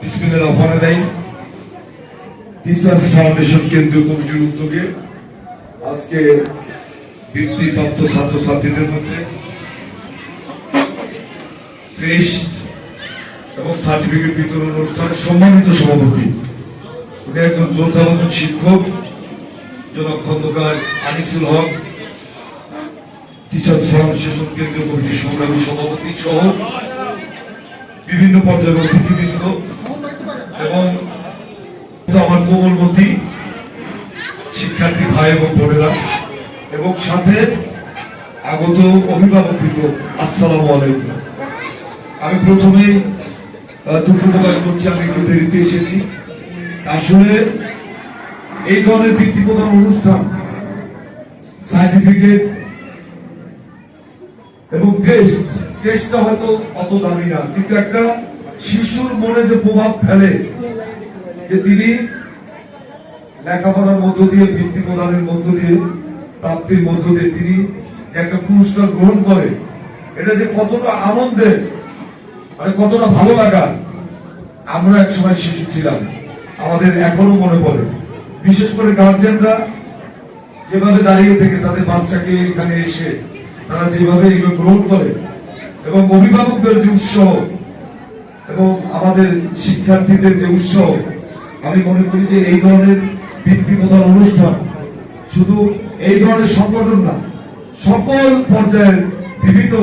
বিসমিল্লাহ রহমান রাহিম teachers foundation কেন্দ্রীয় কমিটির উদ্যোগে আজকে বৃত্তিপ্রাপ্ত ছাত্রছাত্রীদের মধ্যে টেস্ট এবং সার্টিফিকেট বিতরণ অনুষ্ঠানে সম্মানিত সভাপতি। উনি একজন শ্রদ্ধাভাজন শিক্ষক, জনাব খন্দকার আনিসুল হক, টিচার্স ফাউন্ডেশন কেন্দ্রীয় কমিটির সংগ্রামী সভাপতি সহ বিভিন্ন পর্যায়ের অতিথিবৃন্দ। এবং আমার শিক্ষার্থী ভাই এবং বোনেরা এবং সাথে আগত আলাইকুম। আমি প্রথমেই আহ, দুঃখ প্রকাশ করছি আমি একটু দেরিতে এসেছি। আসলে এই ধরনের বৃত্তি প্রদান অনুষ্ঠান সার্টিফিকেট এবং টেস্ট টেস্টটা হয়তো অত দামি না কিন্তু একটা শিশুর মনে যে প্রভাব ফেলে যে তিনি লেখাপড়ার মধ্য দিয়ে বৃত্তি প্রদানের মধ্য দিয়ে, প্রাপ্তির মধ্য দিয়ে তিনি একটা পুরস্কার গ্রহণ করে, এটা যে কতটা আনন্দের মানে কতটা ভালো লাগার আমরা এক সময় শিশু ছিলাম। আমাদের এখনও মনে পড়ে। বিশেষ করে গার্জেনরা যেভাবে দাঁড়িয়ে থেকে, তাদের বাচ্চাকে এখানে এসে তারা যেভাবে এগুলো গ্রহণ করে, এবং অভিভাবকদের যে উৎসাহ এবং আমাদের শিক্ষার্থীদের যে উৎসাহ আমি মনে করি যে এই ধরনের বৃত্তি প্রধান অনুষ্ঠান শুধু এই ধরনের সংগঠন না, সকল পর্যায়ের বিভিন্ন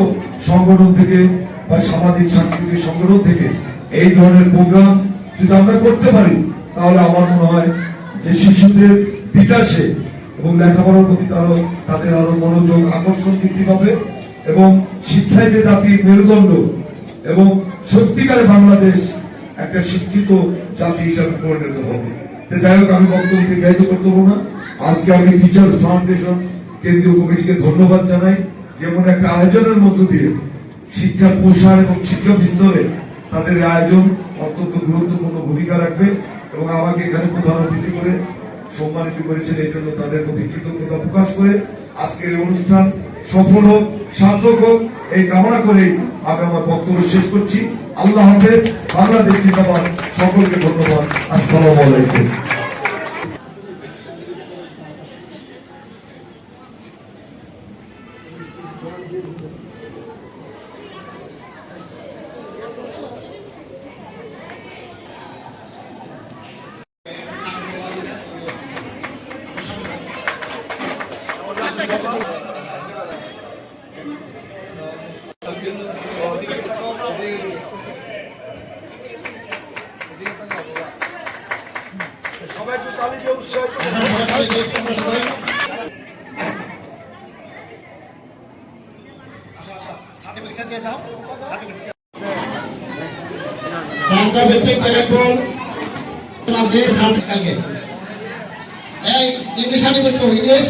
সংগঠন থেকে বা সামাজিক, সাংস্কৃতিক সংগঠন থেকে এই ধরনের প্রোগ্রাম যদি আমরা করতে পারি, তাহলে আমার মনে হয় যে শিশুদের বিকাশে এবং লেখাপড়ার প্রতি তারও তাদের আরও মনোযোগ আকর্ষণ বৃদ্ধি পাবে এবং শিক্ষায় যে জাতির মেরুদণ্ড এবং সত্যিকারে বাংলাদেশ একটা শিক্ষিত জাতি হিসাবে পরিণত হবে। যাই হোক, আমি বক্তব্য দীর্ঘায়িত করতে না। আজকে আমি টিচার্স ফাউন্ডেশন কেন্দ্রীয় কমিটিকে ধন্যবাদ জানাই। যেমন একটা আয়োজনের মধ্য দিয়ে শিক্ষার প্রসার এবং শিক্ষা বিস্তরে তাদের আয়োজন অত্যন্ত গুরুত্বপূর্ণ ভূমিকা রাখবে এবং আমাকে এখানে প্রধান অতিথি করে সম্মানিত করেছেন, এই জন্য তাদের প্রতি কৃতজ্ঞতা প্রকাশ করে আজকের এই অনুষ্ঠান সফল হোক, সার্থক হোক, এই কামনা করেই আমি আমার বক্তব্য শেষ করছি। আল্লাহ হাফেজ বাংলাদেশ জিন্দাবাদ সকলকে ধন্যবাদ আসসালামু আলাইকুম। সবাই একটু তালি দিয়ে বাংলাভিত্তিক টেলিফোন মাঝে সামনে এই ইংলিশ সার্টিফিকেট ইংলিশ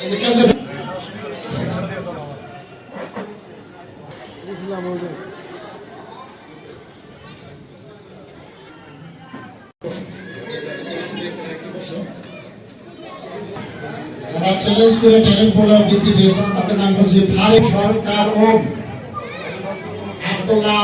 এই যে যারা চ্যালেঞ্জ করে ট্যালেন্ট প্রোগ্রাম বৃদ্ধি পেয়েছেন তাদের নাম হচ্ছে ভারত সরকার ও আব্দুল্লাহ